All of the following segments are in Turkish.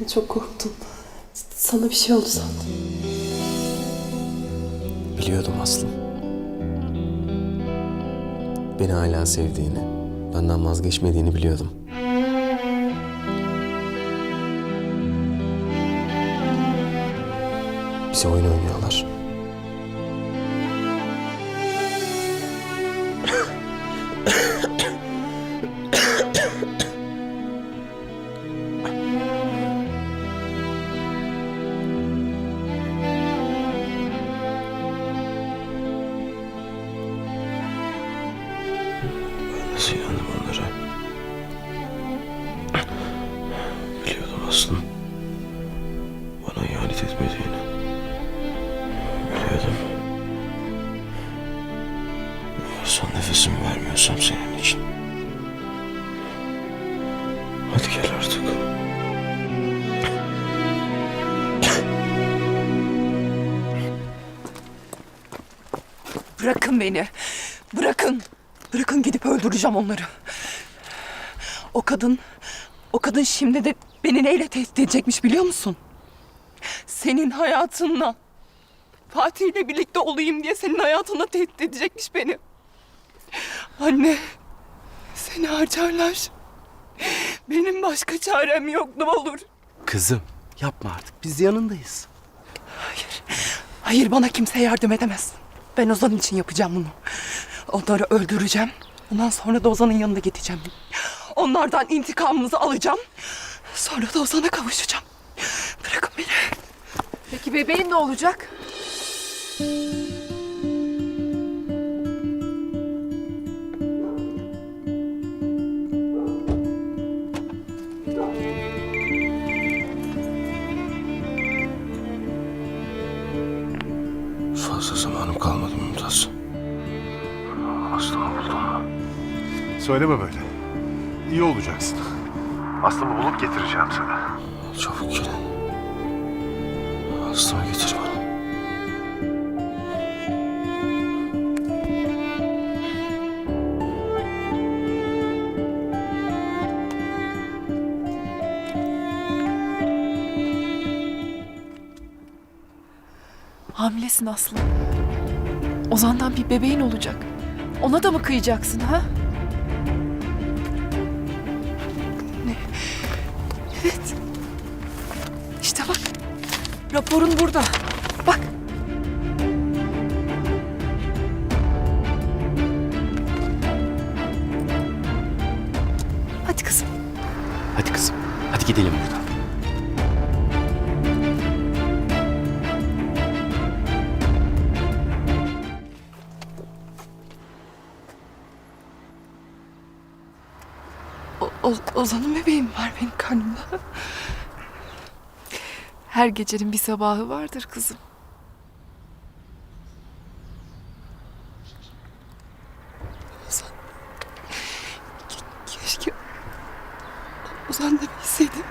Çok korktum. Sana bir şey oldu sandım. Biliyordum Aslım. Beni hala sevdiğini, benden vazgeçmediğini biliyordum. Bize oyun oynuyorlar. Aslım. Bana ihanet etmediğini. Biliyordum. Son nefesimi vermiyorsam senin için. Hadi gel artık. Bırakın beni. Bırakın. Bırakın gidip öldüreceğim onları. O kadın, o kadın şimdi de beni neyle tehdit edecekmiş biliyor musun? Senin hayatınla. Fatih'le birlikte olayım diye senin hayatınla tehdit edecekmiş beni. Anne, seni harcarlar. Benim başka çarem yok ne olur. Kızım yapma artık biz yanındayız. Hayır. Hayır bana kimse yardım edemez. Ben Ozan için yapacağım bunu. Onları öldüreceğim. Ondan sonra da Ozan'ın yanına gideceğim. Onlardan intikamımızı alacağım. Sonra da Ozan'a kavuşacağım. Bırakın beni. Peki bebeğin ne olacak? Fazla zamanım kalmadı Mümtaz. Aslımı buldum? Söyleme böyle. İyi olacaksın. Aslımı bulup getireceğim sana. Çabuk gelin. Aslımı getir bana. Hamilesin Aslı. Ozan'dan bir bebeğin olacak. Ona da mı kıyacaksın ha? Evet. İşte bak. Raporun burada. Bak. Hadi kızım. Hadi kızım hadi gidelim buradan. Ozan'ın bebeğim var benim karnımda. Her gecenin bir sabahı vardır kızım. Ozan. Ke- Keşke Ozan'la bilseydim.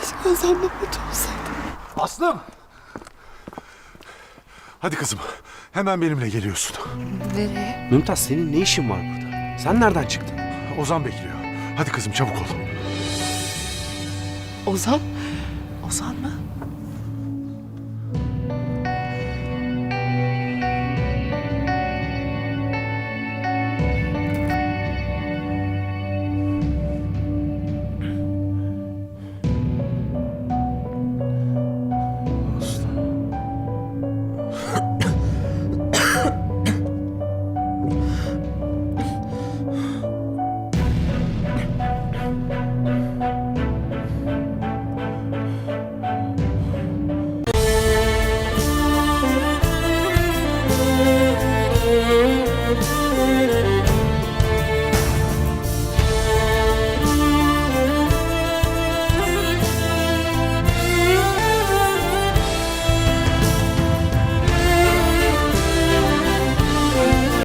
Keşke Ozan'la mutlu olsaydım. Aslım! Hadi kızım. Hemen benimle geliyorsun. Nereye? Mümtaz senin ne işin var burada? Sen nereden çıktın? Ozan bekliyor. Hadi kızım çabuk ol. Ozan? Ozan mı?